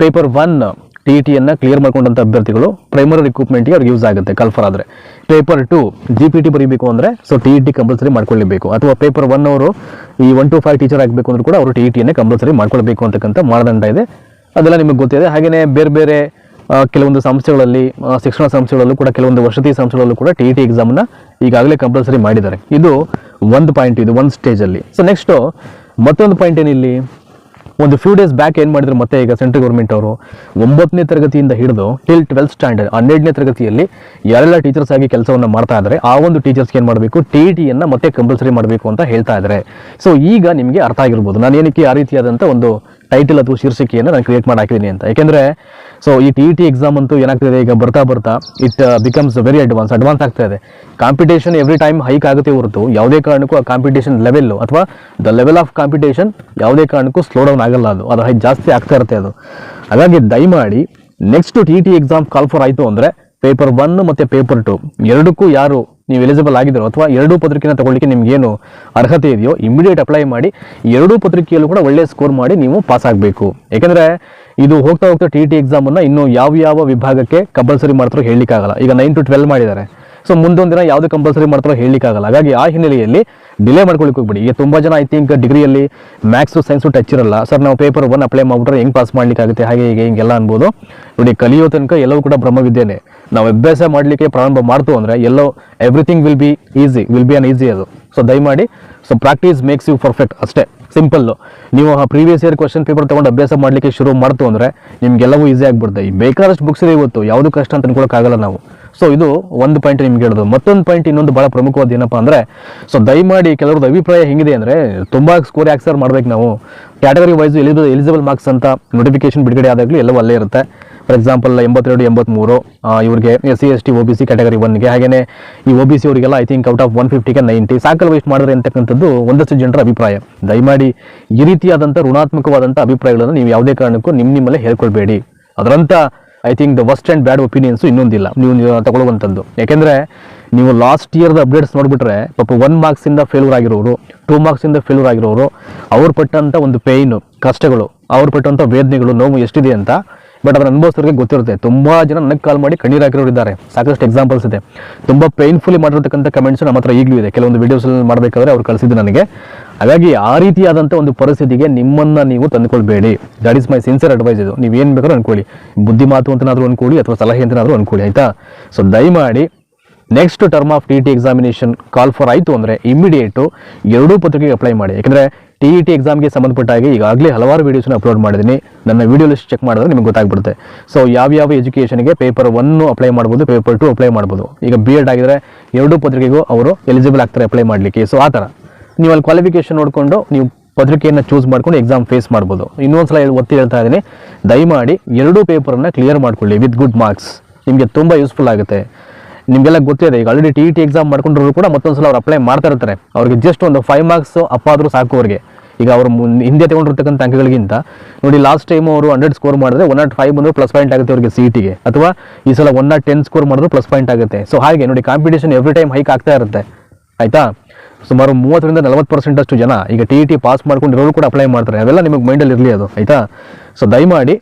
Paper one T E ಟಿಯನ್ನು clear ಮಾಡ್ಕೊಂಡಂಥ ಅಭ್ಯರ್ಥಿಗಳು ಪ್ರೈಮರಿ ರಿಕ್ರೂಟ್ಮೆಂಟ್ಗೆ ಅವ್ರಿಗೆ ಯೂಸ್ ಆಗುತ್ತೆ, ಕಲ್ಫರ್ ಆದರೆ. Paper two G P T ಬರೀಬೇಕು ಅಂದರೆ so T E T compulsory ಮಾಡ್ಕೊಳ್ಳಬೇಕು. ಅಥವಾ ಪೇಪರ್ ಒನ್ ಅವರು ಈ ಒನ್ ಟು ಫೈವ್ ಟೀಚರ್ ಆಗಬೇಕು ಅಂದ್ರೂ ಕೂಡ ಅವರು ಟಿ ಇ ಟಿಯನ್ನೇ ಕಂಪಲ್ಸರಿ ಮಾಡ್ಕೊಳ್ಬೇಕು ಅಂತಕ್ಕಂಥ ಮಾನದಂಡ ಇದೆ. ಅದೆಲ್ಲ ನಿಮಗೆ ಗೊತ್ತಿದೆ. ಹಾಗೆಯೇ ಬೇರೆ ಬೇರೆ ಕೆಲವೊಂದು ಸಂಸ್ಥೆಗಳಲ್ಲಿ ಶಿಕ್ಷಣ ಸಂಸ್ಥೆಗಳಲ್ಲೂ ಕೂಡ ಕೆಲವೊಂದು ವಸತಿ ಸಂಸ್ಥೆಗಳಲ್ಲೂ ಕೂಡ ಟಿ ಇ ಟಿ ಎಕ್ಸಾಮ್ನ ಈಗಾಗಲೇ ಕಂಪಲ್ಸರಿ ಮಾಡಿದ್ದಾರೆ. ಇದು ಒಂದು ಪಾಯಿಂಟ್ ಇದು ಒಂದು ಸ್ಟೇಜಲ್ಲಿ ಸೊ ನೆಕ್ಸ್ಟು ಮತ್ತೊಂದು ಪಾಯಿಂಟ್ ಏನಿಲ್ಲಿ? ಒಂದು ಫ್ಯೂ ಡೇಸ್ ಬ್ಯಾಕ್ ಏನು ಮಾಡಿದ್ರು ಮತ್ತೆ ಈಗ ಸೆಂಟ್ರಲ್ ಗೌರ್ಮೆಂಟ್ ಅವರು? ಒಂಬತ್ತನೇ ತರಗತಿಯಿಂದ ಹಿಡಿದು ಟಿಲ್ ಟ್ವೆಲ್ತ್ ಸ್ಟ್ಯಾಂಡರ್ಡ್ ಹನ್ನೆರಡನೇ ತರಗತಿಯಲ್ಲಿ ಯಾರೆಲ್ಲ ಟೀಚರ್ಸ್ ಆಗಿ ಕೆಲಸವನ್ನು ಮಾಡ್ತಾ ಇದ್ದಾರೆ ಆ ಒಂದು ಟೀಚರ್ಸ್ಗೆ ಏನು ಮಾಡಬೇಕು? ಟಿ ಟಿಯನ್ನು ಮತ್ತೆ ಕಂಪಲ್ಸರಿ ಮಾಡಬೇಕು ಅಂತ ಹೇಳ್ತಾ ಇದ್ದಾರೆ ಸೊ ಈಗ ನಿಮಗೆ ಅರ್ಥ ಆಗಿರ್ಬೋದು. ನಾನು ಏನಕ್ಕೆ ಆ ರೀತಿಯಾದಂಥ ಒಂದು ಟೈಟಲ್ ಅಥವಾ ಶೀರ್ಷಿಕೆಯನ್ನು ನಾನು ಕ್ರಿಯೇಟ್ ಮಾಡಿ ಹಾಕಿದ್ದೀನಿ ಅಂತ. ಯಾಕೆಂದರೆ ಸೊ ಈ ಟಿ ಟಿ ಎಕ್ಸಾಮ್ ಅಂತೂ ಏನಾಗ್ತಿದೆ, ಈಗ ಬರ್ತಾ ಬರ್ತಾ it becomes very advance advance ಆಗ್ತಾ ಇದೆ. ಕಾಂಪಿಟೇಷನ್ ಎವ್ರಿ ಟೈಮ್ ಹೈಕ್ ಆಗುತ್ತೆ ಹೊರತು, ಯಾವುದೇ ಕಾರಣಕ್ಕೂ ಆ ಕಾಂಪಿಟೇಷನ್ ಲೆವೆಲ್ ಅಥವಾ ದ ಲೆವೆಲ್ ಆಫ್ ಕಾಂಪಿಟೇಷನ್ ಯಾವುದೇ ಕಾರಣಕ್ಕೂ ಸ್ಲೋ ಡೌನ್ ಆಗಲ್ಲ ಅದು. ಅದು ಹೈ ಜಾಸ್ತಿ ಆಗ್ತಾ ಇರುತ್ತೆ ಅದು. ಹಾಗಾಗಿ ದಯಮಾಡಿ next T T exam call for ಆಯಿತು ಅಂದರೆ ಪೇಪರ್ ಒನ್ ಮತ್ತು ಪೇಪರ್ ಟು ಎರಡಕ್ಕೂ ಯಾರು ನೀವು ಎಲಿಜಿಬಲ್ ಆಗಿದ್ರು ಅಥವಾ ಎರಡೂ ಪತ್ರಿಕೆನ ತಗೊಳ್ಳಿಕ್ಕೆ ನಿಮ್ಗೇನು ಅರ್ಹತೆ ಇದೆಯೋ ಇಮಿಡಿಯೇಟ್ ಅಪ್ಲೈ ಮಾಡಿ, ಎರಡೂ ಪತ್ರಿಕೆಯಲ್ಲೂ ಕೂಡ ಒಳ್ಳೆ ಸ್ಕೋರ್ ಮಾಡಿ ನೀವು ಪಾಸ್ ಆಗಬೇಕು. ಯಾಕೆಂದರೆ ಇದು ಹೋಗ್ತಾ ಹೋಗ್ತಾ ಟಿ ಟಿ ಎಕ್ಸಾಮನ್ನು ಇನ್ನು ಯಾವ ಯಾವ ವಿಭಾಗಕ್ಕೆ ಕಂಪಲ್ಸರಿ ಮಾಡ್ತಾರೋ ಹೇಳಲಿಕ್ಕಾಗಲ್ಲ. ಈಗ ನೈನ್ ಟು ಟ್ವೆಲ್ ಮಾಡಿದ್ದಾರೆ. ಸೊ ಮುಂದೊಂದು ದಿನ ಯಾವುದು ಕಂಪಲ್ಸರಿ ಮಾಡ್ತಾರೋ ಹೇಳಲಿಕ್ಕಾಗಲ್ಲ. ಹಾಗಾಗಿ ಆ ಹಿನ್ನೆಲೆಯಲ್ಲಿ ಡಿಲೇ ಮಾಡ್ಕೊಳ್ಳಿಕ್ಕೆ ಹೋಗ್ಬಿಡಿ. ಈಗ ತುಂಬ ಜನ ಐ ಥಿಂಕ್ ಡಿಗ್ರಿಯಲ್ಲಿ ಮ್ಯಾಥ್ಸು ಸೈನ್ಸು ಟಚ್ ಇರಲ್ಲ. ಸರ್ ನಾವು ಪೇಪರ್ ಒನ್ ಅಪ್ಲೈ ಮಾಡಿಬಿಟ್ರೆ ಹೆಂಗೆ ಪಾಸ್ ಮಾಡಲಿಕ್ಕಾಗುತ್ತೆ? ಹಾಗೆ, ಹೀಗೆ, ಹಿಂಗೆಲ್ಲ ಅನ್ಬೋದು. ನೋಡಿ, ಕಲಿಯೋ ತನಕ ಎಲ್ಲವೂ ಕೂಡ ಬ್ರಹ್ಮವಿದ್ಯೆನೆ. ನಾವು ಅಭ್ಯಾಸ ಮಾಡಲಿಕ್ಕೆ ಪ್ರಾರಂಭ ಮಾಡ್ತು ಅಂದರೆ ಎಲ್ಲೋ everything will be easy will be uneasy ಅದು. ಸೊ ದಯಮಾಡಿ so practice makes you perfect ಅಷ್ಟೇ. ಸಿಂಪಲ್ಲು ನೀವು ಆ ಪ್ರೀವಿಯಸ್ ಇಯರ್ ಕ್ವಶನ್ ಪೇಪರ್ ತೊಗೊಂಡು ಅಭ್ಯಾಸ ಮಾಡಲಿಕ್ಕೆ ಶುರು ಮಾಡ್ತು ಅಂದರೆ ನಿಮಗೆಲ್ಲವೂ ಈಸಿ ಆಗಿಬಿಡುತ್ತೆ ಈ ಬೇಕಾದಷ್ಟು ಬುಕ್ಸ್ ಇದೆ ಇವತ್ತು, ಯಾವುದು ಕಷ್ಟ ಅಂತ ಅನ್ಕೊಳಕ್ಕಾಗಲ್ಲ ನಾವು. ಸೊ ಇದು ಒಂದು ಪಾಯಿಂಟ್ ನಿಮ್ಗೆ ಹೇಳೋದು. ಮತ್ತೊಂದು ಪಾಯಿಂಟ್ ಇನ್ನೊಂದು ಭಾಳ ಪ್ರಮುಖವಾದ ಏನಪ್ಪ ಅಂದರೆ ಸೊ ದಯಮಾಡಿ ಕೆಲವ್ರದ್ದು ಅಭಿಪ್ರಾಯ ಹೆಂಗಿದೆ ಅಂದರೆ ತುಂಬ ಸ್ಕೋರ್ ಯಾಕೆ ಸರ್ ಮಾಡ್ಬೇಕು ನಾವು? Category wise eligible eligible marks ಅಂತ ನೋಟಿಫಿಕೇಶನ್ ಬಿಡುಗಡೆ ಆದಾಗಲೂ ಎಲ್ಲವೂ ಅಲ್ಲೇ ಇರುತ್ತೆ. ಫಾರ್ ಎಕ್ಸಾಂಪಲ್ ಎಂಬತ್ತೆರಡು, ಎಂಬತ್ಮೂರು ಇವರಿಗೆ S C, S T, O B C category ಒನ್ಗೆ ಹಾಗೆಯೇ ಈ ಒ ಬಿ ಸಿ ಅವರಿಗೆಲ್ಲ I think out of one ಫಿಫ್ಟಿಗೆ ninety ಸಾಕಲ್ ವೇಸ್ಟ್ ಮಾಡಿದ್ರೆ ಅಂತಕ್ಕಂಥದ್ದು ಒಂದಷ್ಟು ಜನರ ಅಭಿಪ್ರಾಯ. ದಯಮಾಡಿ ಈ ರೀತಿಯಾದಂಥ ಋಣಾತ್ಮಕವಾದಂಥ ಅಭಿಪ್ರಾಯಗಳನ್ನು ನೀವು ಯಾವುದೇ ಕಾರಣಕ್ಕೂ ನಿಮ್ಮ ನಿಮ್ಮಲ್ಲೇ ಹೇಳ್ಕೊಳ್ಬೇಡಿ. ಅದರಂಥ I think the worst and bad opinions ಇನ್ನೊಂದಿಲ್ಲ. ನೀವು ತಗೊಳ್ಳುವಂಥದ್ದು. ಯಾಕೆಂದರೆ ನೀವು ಲಾಸ್ಟ್ ಇಯರ್ದ ಅಪ್ಡೇಟ್ಸ್ ನೋಡಿಬಿಟ್ರೆ ಪಾಪ ಒನ್ ಮಾರ್ಕ್ಸಿಂದ ಫೇಲ್ಯೂರ್ ಆಗಿರೋರು ಟೂ ಮಾರ್ಕ್ಸಿಂದ ಫೇಲ್ಯೂರ್ ಆಗಿರೋರು, ಅವ್ರು ಪಟ್ಟಂಥ ಒಂದು ಪೇಯ್ನು ಕಷ್ಟಗಳು, ಅವ್ರು ಪಟ್ಟಂಥ ವೇದನೆಗಳು, ನೋವು ಎಷ್ಟಿದೆ ಅಂತ ಬಟ್ ಅದನ್ನ ಅನುಭವಿಸೋರಿಗೆ ಗೊತ್ತಿರುತ್ತೆ. ತುಂಬ ಜನ ನನಗೆ ಕಾಲ್ ಮಾಡಿ ಕಣ್ಣೀರು ಹಾಕಿರೋರು ಇದ್ದಾರೆ. ಸಾಕಷ್ಟು ಎಕ್ಸಾಂಪಲ್ಸ್ ಇದೆ. ತುಂಬ ಪೇನ್ಫುಲಿ ಮಾಡಿರ್ತಕ್ಕಂಥ ಕಮೆಂಟ್ಸ್ ನಮ್ಮ ಹತ್ರ ಈಗಲೂ ಇದೆ. ಕೆಲವೊಂದು ವಿಡಿಯೋಸ್ ಮಾಡಬೇಕಾದ್ರೆ ಅವ್ರು ಕಳಿಸಿದ್ದು ನನಗೆ. ಹಾಗಾಗಿ ಆ ರೀತಿಯಾದಂಥ ಒಂದು ಪರಿಸ್ಥಿತಿಗೆ ನಿಮ್ಮನ್ನು ನೀವು ತಂದುಕೊಳ್ಬೇಡಿ. That is my sincere advice ಇದು. ನೀವು ಏನು ಬೇಕಾದ್ರೂ ಅನ್ಕೊಳ್ಳಿ. ಬುದ್ಧಿ ಮಾತು ಅಂತನಾದರೂ ಅನ್ಕೊಳ್ಳಿ ಅಥವಾ ಸಲಹೆ ಅಂತನಾದರೂ ಅನ್ಕೊಳ್ಳಿ, ಆಯಿತಾ? ಸೊ ದಯಮಾಡಿ next term of T T examination call for ಆಯಿತು ಅಂದರೆ ಇಮಿಡಿಯೇಟು ಎರಡೂ ಪತ್ರಿಕೆಗೆ ಅಪ್ಲೈ ಮಾಡಿ. ಯಾಕಂದರೆ ಟಿ ಇ ಟಿ ಎಕ್ಸಾಮ್ಗೆ ಸಂಬಂಧಪಟ್ಟ ಹಾಗೆ ಈಗಾಗಲೇ ಹಲವಾರು ವೀಡಿಯೋಸ್ನ ಅಪ್ಲೋಡ್ ಮಾಡಿದ್ದೀನಿ. ನನ್ನ ವೀಡಿಯೋ ಲಿಸ್ಟ್ ಚೆಕ್ ಮಾಡಿದ್ರೆ ನಿಮಗೆ ಗೊತ್ತಾಗ್ಬಿಡುತ್ತೆ. ಸೊ ಯಾವ್ಯಾವ ಎಜುಕೇಷನ್ಗೆ ಪೇಪರ್ ಒನ್ನು ಅಪ್ಲೈ ಮಾಡ್ಬೋದು ಪೇಪರ್ ಟು ಅಪ್ಲೈ ಮಾಡ್ಬೋದು. ಈಗ ಬಿ ಎಡ್ ಆಗಿದ್ರೆ ಎರಡೂ ಪತ್ರಿಕೆಗೂ ಅವರು ಎಲಿಜಿಬಲ್ ಆಗ್ತಾರೆ ಅಪ್ಲೈ ಮಾಡಲಿಕ್ಕೆ. ಸೊ ಆ ಥರ ನೀವು ಅಲ್ಲಿ ಕ್ವಾಲಿಫಿಕೇಷನ್ ನೋಡಿಕೊಂಡು ನೀವು ಪತ್ರಿಕೆಯನ್ನು ಚೂಸ್ ಮಾಡ್ಕೊಂಡು ಎಕ್ಸಾಮ್ ಫೇಸ್ ಮಾಡ್ಬೋದು. ಇನ್ನೊಂದ್ಸಲ ಒತ್ತಿ ಹೇಳ್ತಾ ಇದ್ದೀನಿ. ದಯಮಾಡಿ ಎರಡೂ ಪೇಪರನ್ನು ಕ್ಲಿಯರ್ ಮಾಡ್ಕೊಳ್ಳಿ ವಿತ್ ಗುಡ್ ಮಾರ್ಕ್ಸ್ ನಿಮಗೆ ತುಂಬ ಯೂಸ್ಫುಲ್ ಆಗುತ್ತೆ. ನಿಮಗೆಲ್ಲ ಗೊತ್ತಿದೆ, ಈಗ already T E T exam ಮಾಡ್ಕೊಂಡ್ರು ಕೂಡ ಮತ್ತೊಂದ್ಸಲ ಅವ್ರು ಅಪ್ಲೈ ಮಾಡ್ತಾ ಇರ್ತಾರೆ. ಅವ್ರಿಗೆ ಜಸ್ಟ್ ಒಂದು ಫೈವ್ ಮಾರ್ಕ್ಸ್ ಅಪ್ ಆದರೂ ಸಾಕು ಅವ್ರಿಗೆ. ಈಗ ಅವರು ಹಿಂದೆ ತಗೊಂಡಿರ್ತಕ್ಕಂಥ ಅಂಕಗಳಿಗಿಂತ, ನೋಡಿ ಲಾಸ್ಟ್ ಟೈಮ್ ಅವರು ಹಂಡ್ರೆಡ್ ಸ್ಕೋರ್ ಮಾಡಿದ್ರೆ ಒನ್ ನಾಟ್ ಫೈವ್ ಬಂದರೂ ಪ್ಲಸ್ ಪಾಯಿಂಟ್ ಆಗುತ್ತೆ ಅವರಿಗೆ ಸಿ ಟಿಗೆ ಅಥವಾ ಈ ಸಲ ಒನ್ ನಾಟ್ ಟೆನ್ ಸ್ಕೋರ್ ಮಾಡಿದ್ರು ಪ್ಲಸ್ ಪಾಯಿಂಟ್ ಆಗುತ್ತೆ. ಸೊ ಹಾಗೆ ನೋಡಿ ಕಾಂಪಿಟೇಷನ್ ಎವ್ರಿ ಟೈಮ್ ಹೈಕ್ ಆಗ್ತಾ ಇರುತ್ತೆ. ಆಯ್ತಾ? ಸುಮಾರು ಮೂವತ್ತರಿಂದ ನಲವತ್ತು ಪರ್ಸೆಂಟ್ ಅಷ್ಟು ಜನ ಈಗ ಟಿ ಇ ಟಿ ಪಾಸ್ ಮಾಡ್ಕೊಂಡಿರೋರು ಕೂಡ ಅಪ್ಲೈ ಮಾಡ್ತಾರೆ. ಅವೆಲ್ಲ ನಿಮಗೆ ಮೈಂಡಲ್ಲಿ ಇರಲಿ ಅದು. ಆಯಿತಾ? ಸೊ ದಯಮಾಡಿ,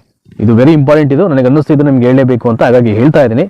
ಇದು ವೆರಿ ಇಂಪಾರ್ಟೆಂಟ್ ಇದು. ನನಗೆ ಅನ್ನಿಸ್ತಿದ್ದು ನಿಮ್ಗೆ ಹೇಳಲೇಬೇಕು ಅಂತ ಹಾಗಾಗಿ ಹೇಳ್ತಾ ಇದ್ದೀನಿ.